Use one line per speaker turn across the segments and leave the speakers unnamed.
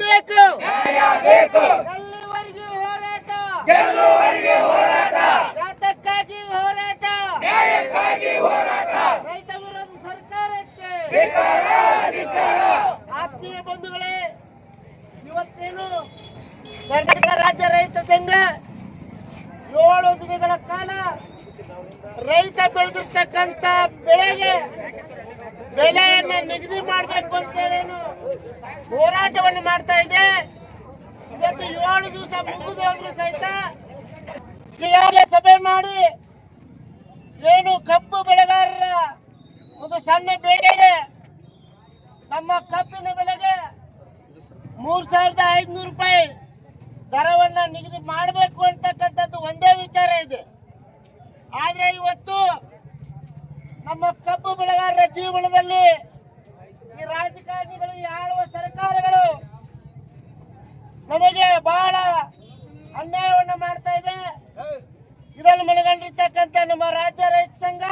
ಬೇಕು ಎಲ್ಲಿವರೆಗೂ ಹೋರಾಟ. ಯಾತಕ್ಕಾಗಿ ಹೋರಾಟ. ರೈತ ವಿರೋಧಿ ಸರ್ಕಾರಕ್ಕೆ. ಆತ್ಮೀಯ ಬಂಧುಗಳೇ ಇವತ್ತೇನು ಕರ್ನಾಟಕ ರಾಜ್ಯ ರೈತ ಸಂಘ ಏಳು ದಿನಗಳ ಕಾಲ ರೈತ ಬೆಳೆದಿರ್ತಕ್ಕಂಥ ಬೆಳೆಗೆ ಬೆಲೆಯನ್ನು ನಿಗದಿ ಮಾಡಬೇಕು ಅಂತೇಳೇನು ಹೋರಾಟವನ್ನು ಮಾಡ್ತಾ ಇದೆ. ಇವತ್ತು ಏಳು ದಿವಸ ಮುಗಿದು ಹೋದ್ರು ಸಹಿತ ಈಗಾಗಲೇ ಸಭೆ ಮಾಡಿ ಏನು ಕಬ್ಬು ಬೆಳೆಗಾರರ ಒಂದು ಸಣ್ಣ ಬೇಡಿಕೆ ಇದೆ. ನಮ್ಮ ಕಬ್ಬಿನ ಬೆಳೆಗೆ ಮೂರು ಸಾವಿರದ ಐದುನೂರು ರೂಪಾಯಿ ದರವನ್ನ ನಿಗದಿ ಮಾಡಬೇಕು ಅಂತಕ್ಕಂಥದ್ದು ಒಂದೇ ವಿಚಾರ ಇದೆ. ಆದರೆ ಇವತ್ತು ನಮ್ಮ ಕಬ್ಬು ಬೆಳೆಗಾರರ ಜೀವನದಲ್ಲಿ ರಾಜಕಾರಣಿಗಳು ಆಳುವ ಸರ್ಕಾರಗಳು ನಮಗೆ ಬಹಳ ಅನ್ಯಾಯವನ್ನ ಮಾಡ್ತಾ ಇದೆ. ಇದನ್ನು ಮನಗಂಡಿರ್ತಕ್ಕಂಥ ನಮ್ಮ ರಾಜ್ಯ ರೈತ ಸಂಘ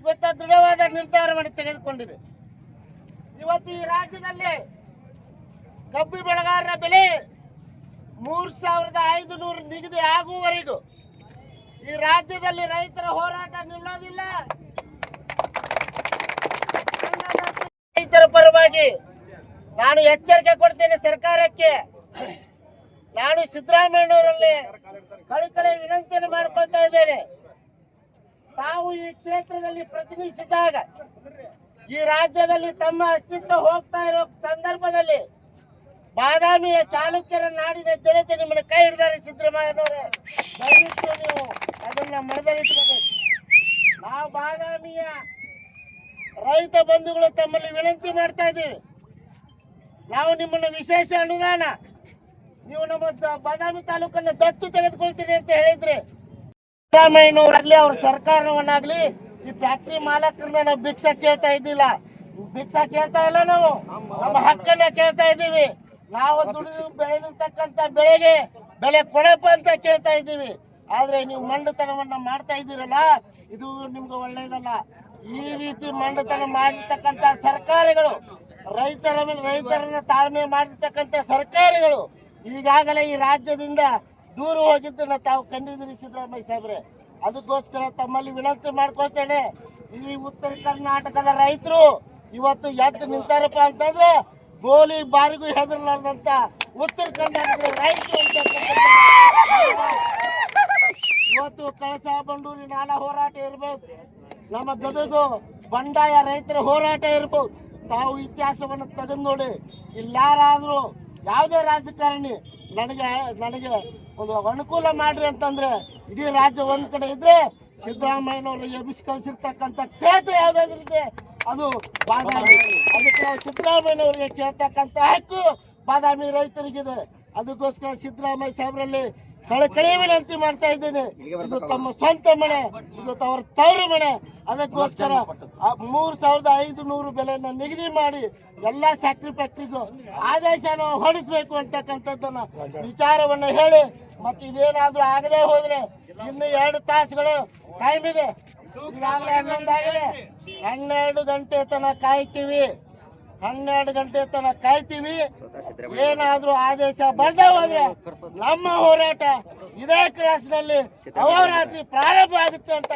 ಇವತ್ತು ದೃಢವಾದ ನಿರ್ಧಾರವನ್ನು ತೆಗೆದುಕೊಂಡಿದೆ. ಇವತ್ತು ಈ ರಾಜ್ಯದಲ್ಲಿ ಕಬ್ಬು ಬೆಳೆಗಾರರ ಬೆಲೆ ಮೂರ್ ಸಾವಿರದ ಐದು ನೂರು ನಿಗದಿ ಆಗುವವರೆಗೂ ಈ ರಾಜ್ಯದಲ್ಲಿ ರೈತರ ಹೋರಾಟ ನಾನು ಎಚ್ಚರಿಕೆ ಕೊಡ್ತೇನೆ ಸರ್ಕಾರಕ್ಕೆ. ನಾನು ಸಿದ್ದರಾಮಯ್ಯನವರಲ್ಲಿ ಕಳಕಳಿ ವಿನಂತಿಯನ್ನು ಮಾಡಿಕೊಳ್ತಾ ಇದ್ದೇನೆ. ತಾವು ಈ ಕ್ಷೇತ್ರದಲ್ಲಿ ಪ್ರತಿನಿಧಿಸಿದಾಗ ಈ ರಾಜ್ಯದಲ್ಲಿ ತಮ್ಮ ಅಸ್ತಿತ್ವ ಹೋಗ್ತಾ ಇರೋ ಸಂದರ್ಭದಲ್ಲಿ ಬಾದಾಮಿಯ ಚಾಲುಕ್ಯರ ನಾಡಿನ ಜನತೆ ನಿಮ್ಮನ್ನು ಕೈ ಹಿಡಿದಾರೆ ಸಿದ್ದರಾಮಯ್ಯನವರೇ. ದಯವಿಟ್ಟು ನೀವು ಅದನ್ನ ಮನದಲ್ಲಿಟ್ಕೋಬೇಕು ನಾವು ಬಾದಾಮಿಯ ರೈತ ಬಂಧುಗಳು ತಮ್ಮಲ್ಲಿ ವಿನಂತಿ ಮಾಡ್ತಾ ಇದ್ದೀವಿ. ನಾವು ನಿಮ್ಮನ್ನು ವಿಶೇಷ ಅನುದಾನ, ನೀವು ನಮ್ಮ ಬಾದಾಮಿ ತಾಲೂಕನ್ನ ದತ್ತು ತೆಗೆದುಕೊಳ್ತೀರಿ ಅಂತ ಹೇಳಿದ್ರಿ ಸಿದ್ದರಾಮಯ್ಯನವರಾಗ್ಲಿ, ಅವ್ರ ಸರ್ಕಾರವನ್ನಾಗ್ಲಿ ಈ ಫ್ಯಾಕ್ಟ್ರಿ ಮಾಲಕರನ್ನ ನಾವು ಭಿಕ್ಷ ಕೇಳ್ತಾ ಇದ್ದಿಲ್ಲ. ಭಿಕ್ಷಾ ಕೇಳ್ತಾ ಇಲ್ಲ ನಾವು. ನಮ್ಮ ಹಕ್ಕನ್ನ ಕೇಳ್ತಾ ಇದ್ದೀವಿ. ನಾವು ದುಡಿದು ಬೆಳೆದಿರ್ತಕ್ಕಂಥ ಬೆಳೆಗೆ ಬೆಲೆ ಕೊಡಪ್ಪ ಅಂತ ಕೇಳ್ತಾ ಇದ್ದೀವಿ. ಆದ್ರೆ ನೀವು ಮಂಡತನವನ್ನ ಮಾಡ್ತಾ ಇದ್ದೀರಲ್ಲ, ಇದು ನಿಮ್ಗೆ ಒಳ್ಳೇದಲ್ಲ. ಈ ರೀತಿ ಮಂಡತನ ಮಾಡಿರ್ತಕ್ಕಂಥ ಸರ್ಕಾರಗಳು, ರೈತರ ಮೇಲೆ ರೈತರನ್ನ ತಾಳ್ಮೆ ಮಾಡಿರ್ತಕ್ಕಂಥ ಸರ್ಕಾರಗಳು ಈಗಾಗಲೇ ಈ ರಾಜ್ಯದಿಂದ ದೂರ ಹೋಗಿದ್ದನ್ನ ತಾವು ಕಂಡಿದ್ದೀರಿ ಸಿದ್ದರಾಮಯ್ಯ ಸಾಹೇಬ್ರೆ. ಅದಕ್ಕೋಸ್ಕರ ತಮ್ಮಲ್ಲಿ ವಿನಂತಿ ಮಾಡ್ಕೊಳ್ತೇನೆ. ಈ ಉತ್ತರ ಕರ್ನಾಟಕದ ರೈತರು ಇವತ್ತು ಎದ್ದು ನಿಂತಾರಪ್ಪ ಅಂತಂದ್ರೆ ಗೋಲಿ ಬಾರಿಗೂ ಹೆದರ್ಲಾರ್ದಂತ ಉತ್ತರ ಕರ್ನಾಟಕದ ರೈತರು ಇವತ್ತು ಕಳಸ ಬಂಡೂರಿ ನಾಲಾ ಹೋರಾಟ ಇರ್ಬೋದು ನಮ್ಮ ಗದಗು ಬಂಡಾಯ ರೈತರ ಹೋರಾಟ ಇರ್ಬೋದು. ತಾವು ಇತಿಹಾಸವನ್ನು ತೆಗೆದು ನೋಡಿ, ಇಲ್ಲಾರಾದ್ರೂ ಯಾವುದೇ ರಾಜಕಾರಣಿ ನನಗೆ ನನಗೆ ಒಂದು ಅನುಕೂಲ ಮಾಡ್ರಿ ಅಂತಂದ್ರೆ, ಇಡೀ ರಾಜ್ಯ ಒಂದು ಕಡೆ ಇದ್ರೆ ಸಿದ್ದರಾಮಯ್ಯನವರು ಎಬ್ಬಿಸಿ ಕಳಿಸಿರ್ತಕ್ಕಂಥ ಕ್ಷೇತ್ರ ಯಾವ್ದಾದ್ರು ಇದೆ ಅದು ಬಾದಾಮಿ. ಅದಕ್ಕೆ ನಾವು ಸಿದ್ದರಾಮಯ್ಯನವರಿಗೆ ಕೇಳ್ತಕ್ಕಂಥ ಹಕ್ಕು ಬಾದಾಮಿ ರೈತರಿಗಿದೆ. ಅದಕ್ಕೋಸ್ಕರ ಸಿದ್ದರಾಮಯ್ಯ ಸಾಹೇಬರಲ್ಲಿ ಕಳಕಳಿ ವಿನಂತಿ ಮಾಡ್ತಾ ಇದ್ದೇನೆ. ಇದು ತಮ್ಮ ಸ್ವಂತ ಮನೆ ಇದು ಅವರ ತವರು ಮನೆ. ಅದಕ್ಕೋಸ್ಕರ ಮೂರು ಸಾವಿರದ ಐದು ನೂರು ಬೆಲೆಯನ್ನು ನಿಗದಿ ಮಾಡಿ ಎಲ್ಲಾ ಫ್ಯಾಕ್ಟ್ರಿ ಫ್ಯಾಕ್ಟ್ರಿಗೂ ಆದೇಶನ ಹೊರಡಿಸಬೇಕು ಅಂತಕ್ಕಂಥದ್ದನ್ನ ವಿಚಾರವನ್ನು ಹೇಳಿ ಮತ್ತೆ ಇದೇನಾದ್ರೂ ಆಗದೆ ಹೋದ್ರೆ ಇನ್ನು ಎರಡು ತಾಸುಗಳು ಟೈಮ್ ಇದೆ. ಈಗಾಗಲೇ ಹನ್ನೊಂದು ಆಗಿದೆ ಹನ್ನೆರಡು ಗಂಟೆ ತನಕ ಕಾಯ್ತೀವಿ. ಹನ್ನೆರಡು ಗಂಟೆ ತನಕ ಕಾಯ್ತೀವಿ. ಏನಾದ್ರೂ ಆದೇಶ ಬರ್ದೇ ಹೋದ್ರೆ ನಮ್ಮ ಹೋರಾಟ ಇದೇ ಕ್ಲಾಸ್ನಲ್ಲಿ ಅವರಾತ್ರಿ ಪ್ರಾರಂಭ ಆಗುತ್ತೆ ಅಂತ